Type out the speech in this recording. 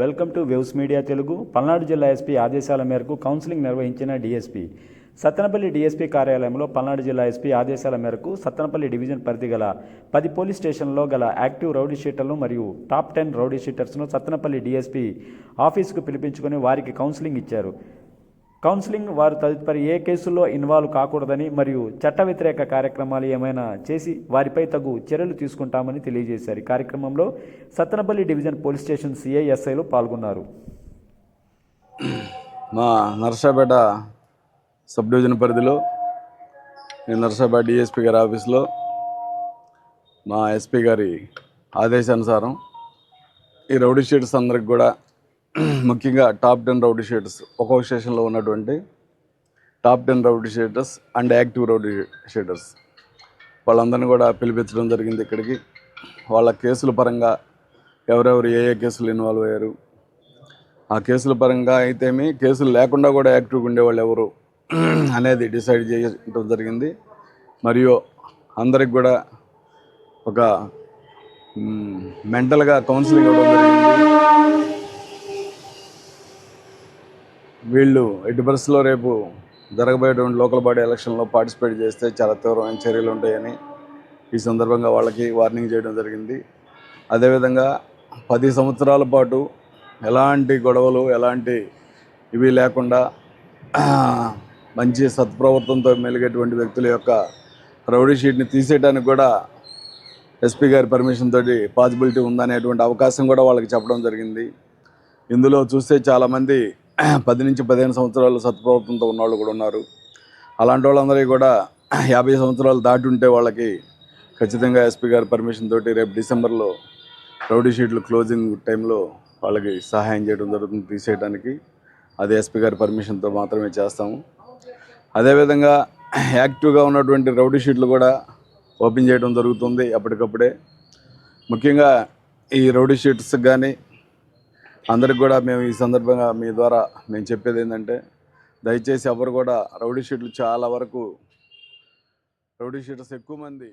Welcome to Views Media Telugu. Palnadu జిల్లా SP ఆదేశాల మేరకు కౌన్సిలింగ్ నిర్వహించిన డీఎస్పీ సత్తనపల్లి డీఎస్పీ కార్యాలయంలో పల్నాడు జిల్లా ఎస్పీ ఆదేశాల మేరకు సత్తనపల్లి డివిజన్ పరిధి గల పది పోలీస్ స్టేషన్లో గల యాక్టివ్ రౌడీ షీటర్లు మరియు టాప్ టెన్ రౌడీ షీటర్స్ను సత్తనపల్లి డీఎస్పీ ఆఫీసుకు పిలిపించుకొని వారికి కౌన్సిలింగ్ ఇచ్చారు. కౌన్సిలింగ్ వారు తదుపరి ఏ కేసుల్లో ఇన్వాల్వ్ కాకూడదని మరియు చట్ట వ్యతిరేక కార్యక్రమాలు ఏమైనా చేసి వారిపై తగు చర్యలు తీసుకుంటామని తెలియజేశారు. ఈ కార్యక్రమంలో సత్తనపల్లి డివిజన్ పోలీస్ స్టేషన్ సిఐఎస్ఐలు పాల్గొన్నారు. మా నర్సాపేట సబ్ డివిజన్ పరిధిలో నేను నర్సాపేట డిఎస్పీ గారి ఆఫీస్లో మా ఎస్పీ గారి ఆదేశానుసారం ఈ రౌడీ స్టేట్స్ అందరికి కూడా ముఖ్యంగా టాప్ టెన్ రౌడీ షీటర్స్. ఒక్కొక్క స్టేషన్లో ఉన్నటువంటి top ten rowdy sheeters and active rowdy sheeters. వాళ్ళందరినీ కూడా పిలిపించడం జరిగింది ఇక్కడికి. వాళ్ళ కేసుల పరంగా ఎవరెవరు ఏ ఏ కేసులు ఇన్వాల్వ్ అయ్యారు. ఆ కేసుల పరంగా అయితేమి కేసులు లేకుండా కూడా యాక్టివ్గా ఉండేవాళ్ళు ఎవరు అనేది డిసైడ్ చేయడం జరిగింది. మరియు అందరికి కూడా ఒక మెంటల్గా కౌన్సిలింగ్ ఇవ్వడం జరిగింది. వీళ్ళు ఎట్టి పరిస్థితుల్లో రేపు జరగబోయేటువంటి లోకల్ బాడీ ఎలక్షన్లో పార్టిసిపేట్ చేస్తే చాలా తీవ్రమైన చర్యలు ఉంటాయని ఈ సందర్భంగా వాళ్ళకి వార్నింగ్ చేయడం జరిగింది. అదేవిధంగా పది సంవత్సరాల పాటు ఎలాంటి గొడవలు ఎలాంటి ఇవి లేకుండా మంచి సత్ప్రవర్తనతో మెలిగేటువంటి వ్యక్తుల యొక్క రౌడీ షీట్ని తీసేయడానికి కూడా ఎస్పీ గారి పర్మిషన్ తోటి పాసిబిలిటీ ఉందనేటువంటి అవకాశం కూడా వాళ్ళకి చెప్పడం జరిగింది. ఇందులో చూస్తే చాలామంది పది నుంచి పదిహేను సంవత్సరాలు సత్ప్రవర్తనతో ఉన్నవాళ్ళు కూడా ఉన్నారు. అలాంటి వాళ్ళందరికీ కూడా యాభై సంవత్సరాలు దాటి ఉంటే వాళ్ళకి ఖచ్చితంగా ఎస్పీ గారి పర్మిషన్ తోటి రేపు డిసెంబర్లో రౌడీ షీట్లు క్లోజింగ్ టైంలో వాళ్ళకి సహాయం చేయడం జరుగుతుంది తీసేయడానికి అది ఎస్పీ గారి పర్మిషన్తో మాత్రమే చేస్తాము. అదేవిధంగా యాక్టివ్గా ఉన్నటువంటి రౌడీ షీట్లు కూడా ఓపెన్ చేయడం జరుగుతుంది అప్పటికప్పుడే. ముఖ్యంగా ఈ రౌడీ షీట్స్కి కానీ అందరికి కూడా మేము ఈ సందర్భంగా మీ ద్వారా మేము చెప్పేది ఏంటంటే దయచేసి ఎవరు కూడా రౌడీ షీట్లు చాలా వరకు రౌడీ షీటర్స్ ఎక్కువ మంది